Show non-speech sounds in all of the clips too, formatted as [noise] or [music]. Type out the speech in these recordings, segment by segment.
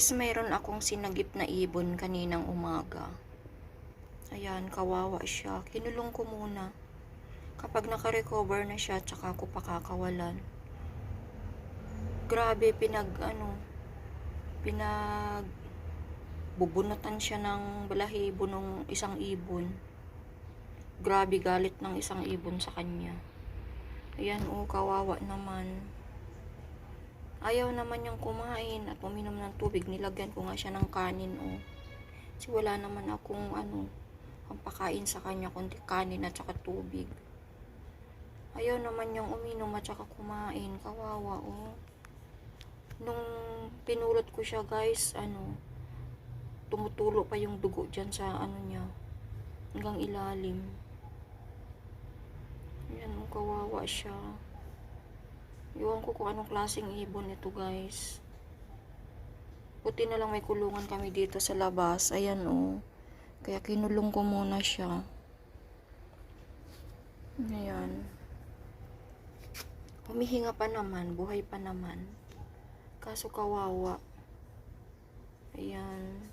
Guys, mayroon akong sinagip na ibon kaninang umaga. Ayan, kawawa siya. Kinulong ko muna. Kapag nakarecover na siya, tsaka ako pakakawalan. Grabe, pinag, ano, pinag, bubunatan siya ng balahibo ng isang ibon. Grabe, galit ng isang ibon sa kanya. Ayan, oh, kawawa naman. Ayaw naman niyang kumain at uminom ng tubig. Nilagyan ko nga siya ng kanin, oh. Kasi wala naman akong, ano, ang pakain sa kanya, kundi kanin at saka tubig. Ayaw naman niyang uminom at saka kumain. Kawawa, oh. Nung pinulot ko siya, guys, ano, tumutulo pa yung dugo dyan sa, ano niya, hanggang ilalim. Yan, oh, kawawa siya. Iwan ko kung anong klaseng ibon ito, guys. Buti na lang may kulungan kami dito sa labas. Ayan, oh. Kaya kinulong ko muna siya. Ayan. Humihinga pa naman. Buhay pa naman. Kaso kawawa. Ayan.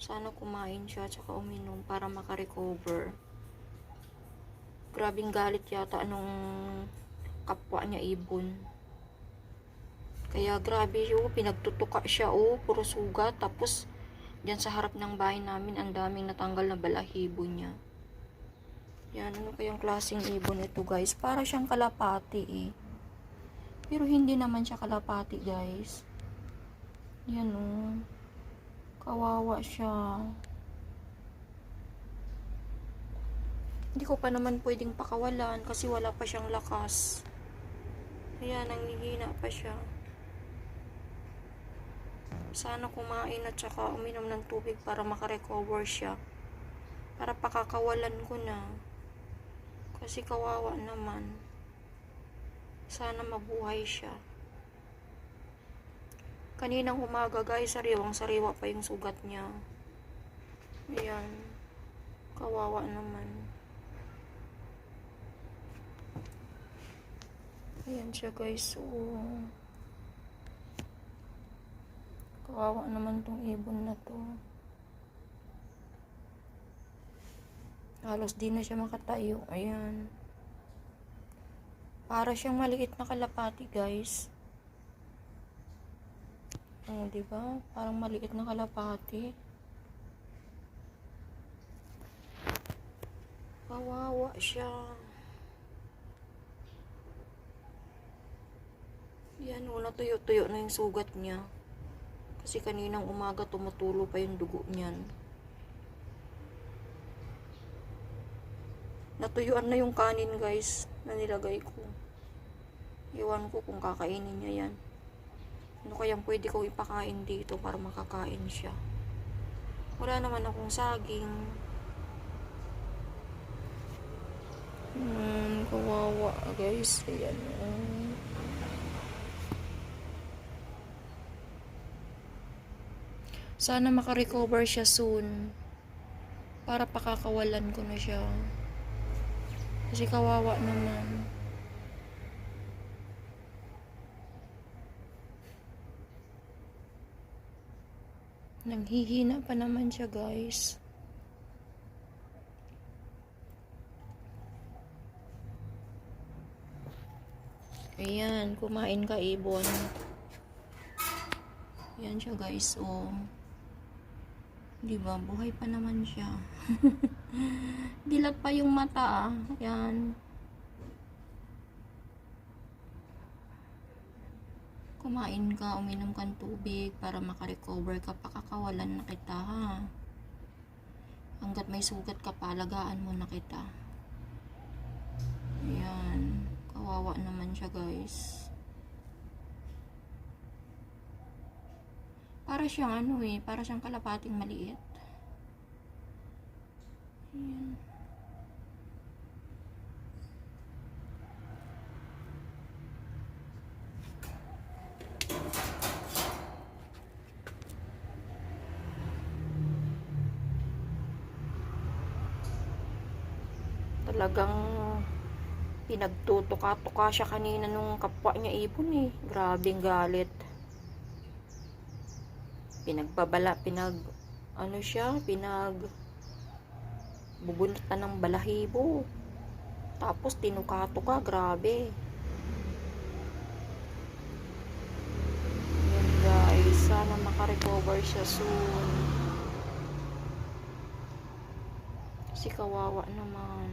Sana kumain siya tsaka uminom para makarecover. Grabing galit yata nung kapwa niya ibon. Kaya grabe yun, pinagtutuka siya oh, puro sugat. Tapos, dyan sa harap ng bahay namin, ang daming natanggal na balahibo niya. Yan, ano kayang klaseng ibon ito guys? Para siyang kalapati eh. Pero hindi naman siya kalapati guys. Yan oh. Kawawa siya. Hindi ko pa naman pwedeng pakawalan kasi wala pa siyang lakas. Ayan, nangihina pa siya. Sana kumain at saka uminom ng tubig para makarecover siya. Para pakakawalan ko na. Kasi kawawa naman. Sana mabuhay siya. Kaninang umaga guys, sariwang sariwa pa yung sugat niya. Ayan. Kawawa naman. Ayan siya guys. Oo. Kawawa naman tong ibon na to. Halos di na siya makatayo. Ayan. Para siyang maliit na kalapati guys. Oh, di ba? Parang maliit na kalapati. Kawawa siya. Yan, wala tuyo-tuyo na yung sugat niya. Kasi kaninang umaga tumutulo pa yung dugo niyan. Natuyuan na yung kanin guys na nilagay ko. Iwan ko kung kakainin niya yan. Ano kayang pwede ko ipakain dito para makakain siya. Wala naman akong saging. Hmm, kawawa guys. Ayan. oh. Sana makarecover siya soon. Para pakakawalan ko na siya. Kasi kawawa naman. Nanghihina pa naman siya guys. Ayan, kumain ka ibon. Yan siya guys, oh. Di ba? Buhay pa naman siya. [laughs] Dilat pa yung mata, ah. Yan. Kumain ka, uminom kang tubig para makarecover ka. Pakakawalan na kita, ha. Hanggat may sugat ka pa, alagaan mo na kita. Ayan. Kawawa naman siya, guys. Para siyang ano eh, para siyang kalapating maliit. Ayan. Talagang pinagtutuka-tuka siya kanina nung kapwa niya ibon eh. Grabing galit. Pinagbabala, pinag, ano siya, pinag, bubunatan ng balahibo. Tapos tinukato ka, grabe. Yan guys, sana makarecover siya soon. Kasi kawawa naman.